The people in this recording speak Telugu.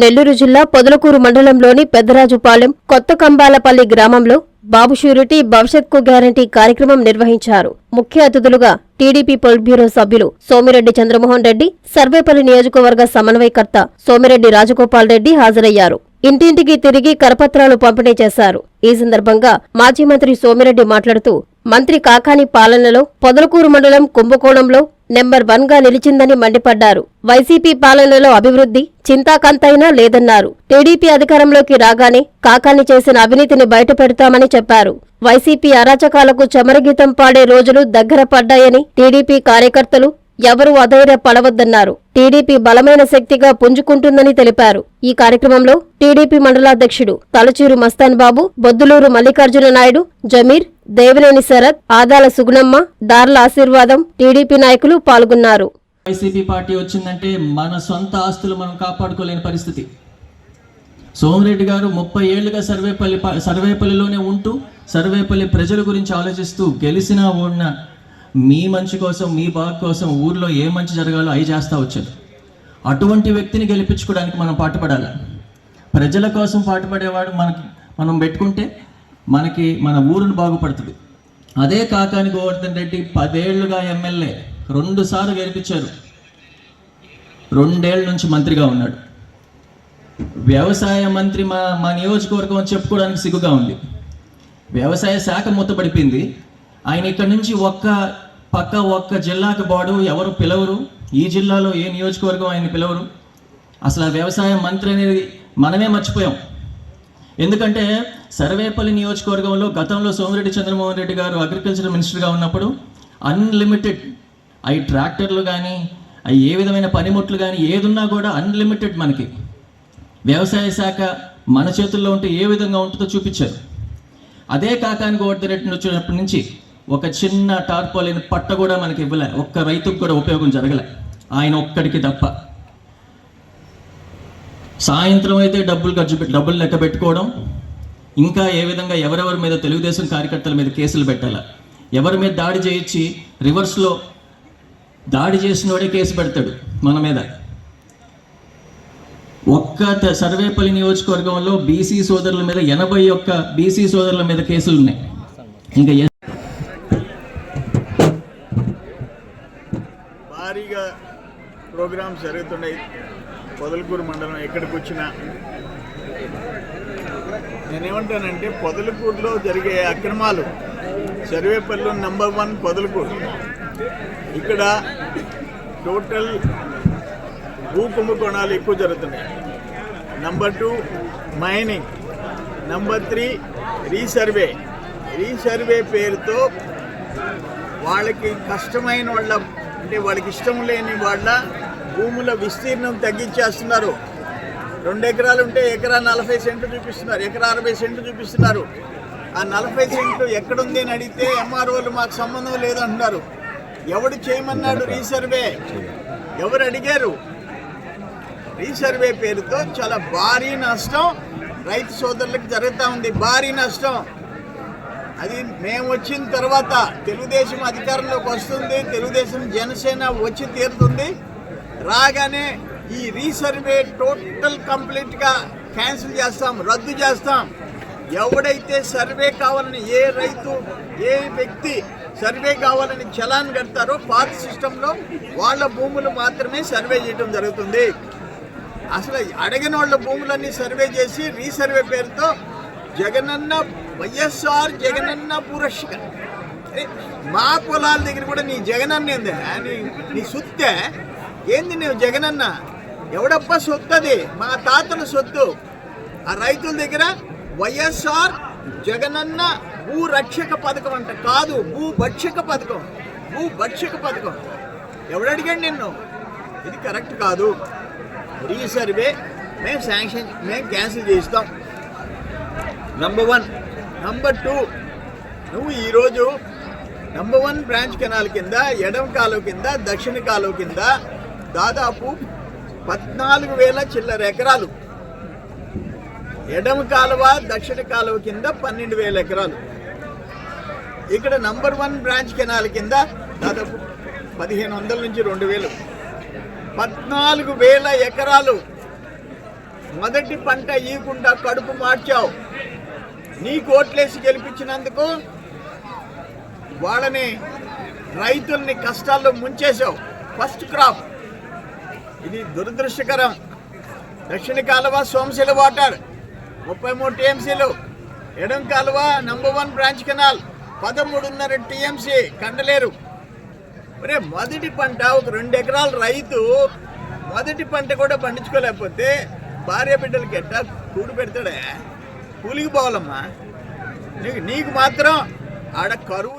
నెల్లూరు జిల్లా పొదలకూరు మండలంలోని పెద్దరాజుపాలెం కొత్త కంబాలపల్లి గ్రామంలో బాబు షూరిటీ భవిష్యత్కు గ్యారంటీ కార్యక్రమం నిర్వహించారు. ముఖ్య అతిథులుగా టీడీపీ పొలిట్ బ్యూరో సభ్యులు సోమిరెడ్డి చంద్రమోహన్ రెడ్డి సర్వేపల్లి నియోజకవర్గ సమన్వయకర్త సోమిరెడ్డి రాజగోపాల్ రెడ్డి హాజరయ్యారు. ఇంటింటికి తిరిగి కరపత్రాలు పంపిణీ చేశారు. ఈ సందర్భంగా మాజీ మంత్రి సోమిరెడ్డి మాట్లాడుతూ మంత్రి కాకాని పాలనలో పొదలకూరు మండలం కుంభకోణంలో నెంబర్ వన్గా నిలిచిందని మండిపడ్డారు. వైసీపీ పాలనలో అభివృద్ధి చింతాకంతైనా లేదన్నారు. టీడీపీ అధికారంలోకి రాగానే కాకాని చేసిన అవినీతిని బయటపెడతామని చెప్పారు. వైసీపీ అరాచకాలకు చమరగీతం పాడే రోజులు దగ్గర పడ్డాయని టీడీపీ కార్యకర్తలు ఎవరూ అధైర్య పడవద్దన్నారు. టీడీపీ బలమైన శక్తిగా పుంజుకుంటుందని తెలిపారు. ఈ కార్యక్రమంలో టీడీపీ మండలాధ్యక్షుడు తలచూరు మస్తాన్ బాబు బొద్దులూరు మల్లికార్జున నాయుడు జమీర్ దేవినేని శరత్ ఆదాల సుగుణమ్మ దార్ల ఆశీర్వాదం టీడీపీ నాయకులు పాల్గొన్నారు. వైసీపీ పార్టీ వచ్చిందంటే మన సొంత ఆస్తులు మనం కాపాడుకోలేని పరిస్థితి. సోమిరెడ్డి గారు ముప్పై ఏళ్ళుగా సర్వేపల్లి సర్వేపల్లిలోనే ఉంటూ సర్వేపల్లి ప్రజల గురించి ఆలోచిస్తూ గెలిచినా ఓడినా మీ మంచి కోసం మీ బాగు కోసం ఊర్లో ఏ మంచి జరగాలో అవి చేస్తూ వచ్చారు అటువంటి వ్యక్తిని గెలిపించుకోవడానికి మనం పాటుపడాలి. ప్రజల కోసం పాటుపడేవాడు మనకి మనం పెట్టుకుంటే మనకి మన ఊరును బాగుపడుతుంది. అదే కాకాని గోవర్ధన్ రెడ్డి పదేళ్ళుగా ఎమ్మెల్యే రెండుసార్లు గెలిపించారు. రెండేళ్ళ నుంచి మంత్రిగా ఉన్నాడు. వ్యవసాయ మంత్రి మా మా నియోజకవర్గం చెప్పుకోవడానికి సిగ్గుగా ఉంది. వ్యవసాయ శాఖ మూతపడిపోయింది. ఆయన ఇక్కడ నుంచి ఒక్క పక్క ఒక్క జిల్లాకు బాడు ఎవరు పిలవరు? ఈ జిల్లాలో ఏ నియోజకవర్గం ఆయన పిలవరు? అసలు ఆ వ్యవసాయ మంత్రి అనేది మనమే మర్చిపోయాం. ఎందుకంటే సర్వేపల్లి నియోజకవర్గంలో గతంలో సోమిరెడ్డి చంద్రమోహన్ రెడ్డి గారు అగ్రికల్చర్ మినిస్టర్గా ఉన్నప్పుడు అన్లిమిటెడ్ అవి ట్రాక్టర్లు కానీ అవి ఏ విధమైన పనిముట్లు కానీ ఏదున్నా కూడా అన్లిమిటెడ్ మనకి. వ్యవసాయ శాఖ మన చేతుల్లో ఉంటే ఏ విధంగా ఉంటుందో చూపించారు. అదే కాకాని గోవర్ధన్ రెడ్డి వచ్చినప్పటి నుంచి ఒక చిన్న టార్పోలిన్ పట్ట కూడా మనకి ఇవ్వలే. ఒక్క రైతుకు కూడా ఉపయోగం జరగలే. ఆయన ఒక్కడికి తప్ప. సాయంత్రం అయితే డబ్బులు ఖర్చు డబ్బులు లెక్క పెట్టుకోవడం ఇంకా ఏ విధంగా ఎవరెవరి మీద తెలుగుదేశం కార్యకర్తల మీద కేసులు పెట్టాలా. ఎవరి మీద దాడి చేయించి రివర్స్లో దాడి చేసినోడే కేసు పెడతాడు మన మీద. ఒక్క సర్వేపల్లి నియోజకవర్గంలో బీసీ సోదరుల మీద ఎనభై ఒక్క బీసీ సోదరుల మీద కేసులు ఉన్నాయి. ఇంకా ప్రోగ్రామ్స్ జరుగుతున్నాయి పొదలకూరు మండలం ఎక్కడికి వచ్చినా. నేనేమంటానంటే పొదలకూరులో జరిగే అక్రమాలు. Sarvepalli number one Podalakuru. ఇక్కడ టోటల్ భూ కుంభకోణాలు ఎక్కువ జరుగుతున్నాయి. Number two mining. Number three resurvey. Resurvey పేరుతో వాళ్ళకి కష్టమైన వాళ్ళ అంటే వాళ్ళకి ఇష్టం లేని వాళ్ళ భూముల విస్తీర్ణం తగ్గించేస్తున్నారు. రెండు ఎకరాలు ఉంటే ఎకరా నలభై సెంట్లు చూపిస్తున్నారు. ఎకరా అరవై సెంట్లు చూపిస్తున్నారు. ఆ నలభై సెంట్లు ఎక్కడుంది అని అడిగితే ఎంఆర్ఓలు మాకు సంబంధం లేదంటున్నారు. ఎవడు చేయమన్నాడు రీసర్వే? ఎవరు అడిగారు? రీసర్వే పేరుతో చాలా భారీ నష్టం రైతు సోదరులకు జరుగుతూ ఉంది. భారీ నష్టం. అది మేము వచ్చిన తర్వాత తెలుగుదేశం అధికారంలోకి వస్తుంది తెలుగుదేశం జనసేన వచ్చి తీరుతుంది. రాగానే ఈ రీసర్వే టోటల్ కంప్లీట్గా క్యాన్సిల్ చేస్తాం రద్దు చేస్తాం. ఎవడైతే సర్వే కావాలని ఏ రైతు ఏ వ్యక్తి సర్వే కావాలని చలాన్ కడతారో పాత సిస్టంలో వాళ్ళ భూములు మాత్రమే సర్వే చేయడం జరుగుతుంది. అసలు అడిగిన వాళ్ళ భూములన్నీ సర్వే చేసి రీసర్వే పేరుతో జగనన్న వైఎస్ఆర్ జగనన్న పురస్క. మా పొలాల దగ్గర కూడా నీ జగనన్న ఏంది? నీ నీ సొత్తే? ఏంది నువ్వు జగనన్న? ఎవడప్ప సొత్తు అది? మా తాతల సొత్తు. ఆ రైతుల దగ్గర వైఎస్ఆర్ జగనన్న భూ రక్షక పథకం అంట. కాదు భూ భక్షక పథకం. భూ భక్షక పథకం ఎవడడిగాడు నిన్ను? ఇది కరెక్ట్ కాదు. రీసర్వే మేము శాంక్షన్ మేము క్యాన్సిల్ చేస్తాం నంబర్ వన్ నంబర్ టూ నువ్వు ఈరోజు నంబర్ వన్ బ్రాంచ్ కెనాల్ కింద ఎడమ కాలువ కింద దక్షిణ కాలువ కింద దాదాపు పద్నాలుగు వేల చిల్లర ఎకరాలు. ఎడమ కాలువ దక్షిణ కాలువ కింద పన్నెండు వేల ఎకరాలు. ఇక్కడ నంబర్ వన్ బ్రాంచ్ కెనాల్ కింద దాదాపు పదిహేను వందల నుంచి రెండు వేలు. పద్నాలుగు వేల ఎకరాలు. మొదటి పంట ఈకుండా కడుపు మార్చావు. నీకు ఓట్లేసి గెలిపించినందుకు వాళ్ళని రైతుల్ని కష్టాల్లో ముంచేశావు. First crop. ఇది దురదృష్టకరం. దక్షిణ కాలువ సోమశిల వాటర్. ముప్పై మూడు టీఎంసీలు. ఎడం కాలువ నంబర్ వన్ బ్రాంచ్ కెనాల్. పదమూడున్నర టీఎంసీ కండలేరు. మరే మొదటి పంట ఒక రెండు ఎకరాల రైతు మొదటి పంట కూడా పండించుకోలేకపోతే భార్య బిడ్డలకి ఎట్టా కూడు పెడతాడే? కూలికి పోవాలమ్మా. నీకు నీకు మాత్రం ఆడ కరువు